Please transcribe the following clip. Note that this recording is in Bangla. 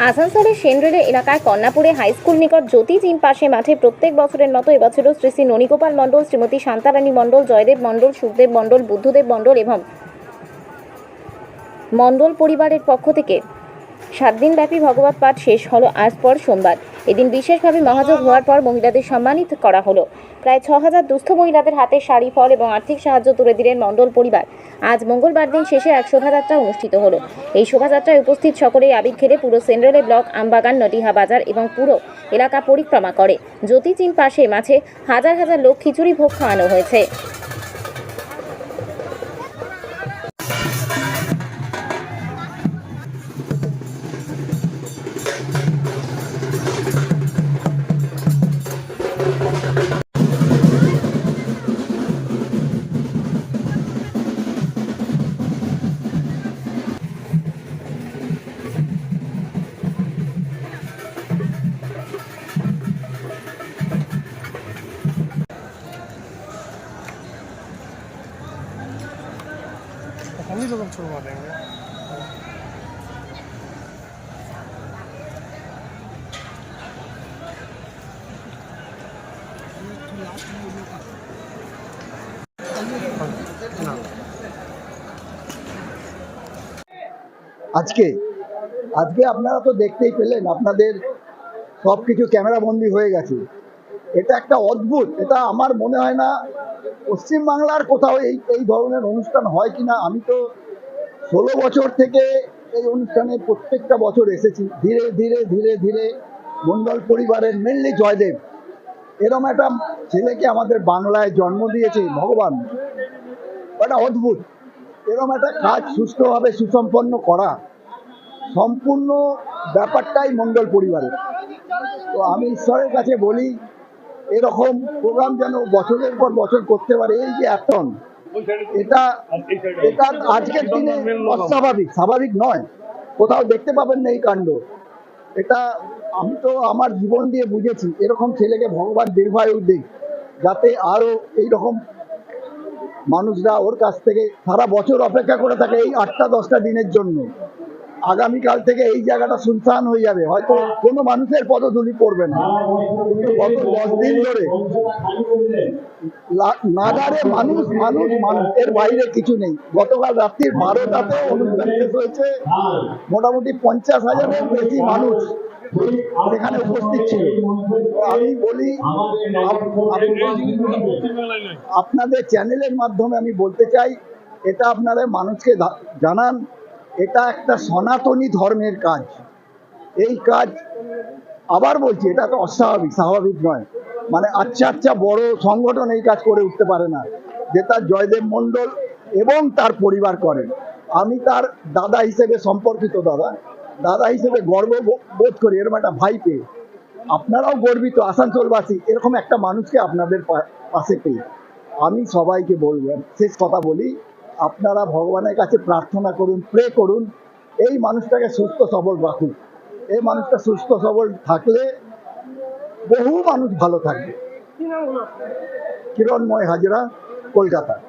আসানসোলের সেনরেলে এলাকায় কন্যাপুরে হাই স্কুল নিকট জ্যোতি জিম পাশে মাঠে প্রত্যেক বছরের মতো এবছরও শ্রী শ্রী ননীগোপাল মণ্ডল, শ্রীমতী শান্তারানী মণ্ডল, জয়দেব মণ্ডল, সুখদেব মণ্ডল, বুদ্ধদেব মণ্ডল এবং মণ্ডল পরিবারের পক্ষ থেকে সাত দিনব্যাপী ভগবত পাঠ শেষ হলো আজ পর সোমবার। এদিন বিশেষভাবে মহাযোগ হওয়ার পর মহিলাদের সম্মানিত করা হলো। প্রায় ছ হাজার দুস্থ মহিলাদের হাতে শাড়ি, ফল এবং আর্থিক সাহায্য তুলে দিলেন মণ্ডল পরিবার। আজ মঙ্গলবার দিন শেষে এক শোভাযাত্রা অনুষ্ঠিত হলো। এই শোভাযাত্রায় উপস্থিত সকলেই আবির খেলে পুরো সেন্ট্রালে ব্লক, আমবাগান, নটিহা বাজার এবং পুরো এলাকা পরিক্রমা করে। জ্যোতি চিন পাশে মাঝে হাজার হাজার লোক খিচুড়ি ভোগ খাওয়ানো হয়েছে। हम ही लोग हम छुड़वा देंगे না আজকে আজকে আপনারা তো দেখতেই পেলেন আপনাদের সব কিছু ক্যামেরা বন্দি হয়ে গেছে এটা একটা অদ্ভুত, এটা আমার মনে হয় না পশ্চিমবাংলার কোথাও এই এই ধরনের অনুষ্ঠান হয় কিনা। আমি তো ষোলো বছর থেকে এই অনুষ্ঠানে প্রত্যেকটা বছর এসেছি। ধীরে ধীরে ধীরে ধীরে মণ্ডল পরিবারের মেনলি জয়দেব। এরম একটা ছেলেকে আমাদের বাংলায় জন্ম দিয়েছে, ভগবান। একটা অদ্ভুত। এরকম একটা কাজ সুষ্ঠুভাবে সুসম্পন্ন করা। সম্পূর্ণ ব্যাপারটাই মণ্ডল পরিবারের। তো আমি ঈশ্বরের কাছে বলি এরকম প্রোগ্রাম যেন বছরের পর বছর করতে পারে, এই যে এখন এটা এটা আজকের দিনে অস্বাভাবিক, স্বাভাবিক নয়। কোথাও দেখতে পাবেন না এই কাণ্ড। এটা আমি তো আমার জীবন দিয়ে বুঝেছি, এরকম ছেলেকে ভগবান দীর্ঘায়ু দিক, যাতে আরও এইরকম মানুষরা ওর কাছ থেকে সারা বছর অপেক্ষা করে থাকে এই আটটা দশটা দিনের জন্য। আগামীকাল থেকে এই জায়গাটা শুনশান হয়ে যাবে। হয়তো কোনো মানুষের পদধূলি পড়বে না। গত দশ দিন ধরে নাগারে মানুষ মানুষ মানুষ, এর বাইরে কিছু নেই। গতকাল রাত্রির বারোটাতে অনুষ্ঠান শেষ হয়েছে। মোটামুটি পঞ্চাশ হাজারের বেশি মানুষ সেখানে উপস্থিত ছিল। আমি বলি, আপ- আপ- আপনাদের চ্যানেলের মাধ্যমে আমি বলতে চাই, এটা আপনারা মানুষকে জানান। এটা একটা সনাতনী ধর্মের কাজ। এই কাজ, আবার বলছি, এটা তো অস্বাভাবিক, স্বাভাবিক নয়। মানে আচ্ছা আচ্ছা বড় সংগঠন এই কাজ করে উঠতে পারে না। যে তার জয়দেব মণ্ডল এবং তার পরিবার করেন। আমি তার দাদা হিসেবে সম্পর্কিত দাদা। দাদা হিসেবে গর্ব বোধ করি, এরকম একটা ভাই পেয়ে। আপনারাও গর্বিত, আসানসোলবাসী, এরকম একটা মানুষকে আপনাদের পাশে পেয়ে। আমি সবাইকে বলবেন শেষ কথা বলি আপনারা ভগবানের কাছে প্রার্থনা করুন প্রে করুন। এই মানুষটাকে সুস্থ, সবল রাখুন। এই মানুষটা সুস্থ, সবল থাকলে বহু মানুষ ভালো থাকবে। কিরণময় হাজরা, কলকাতা।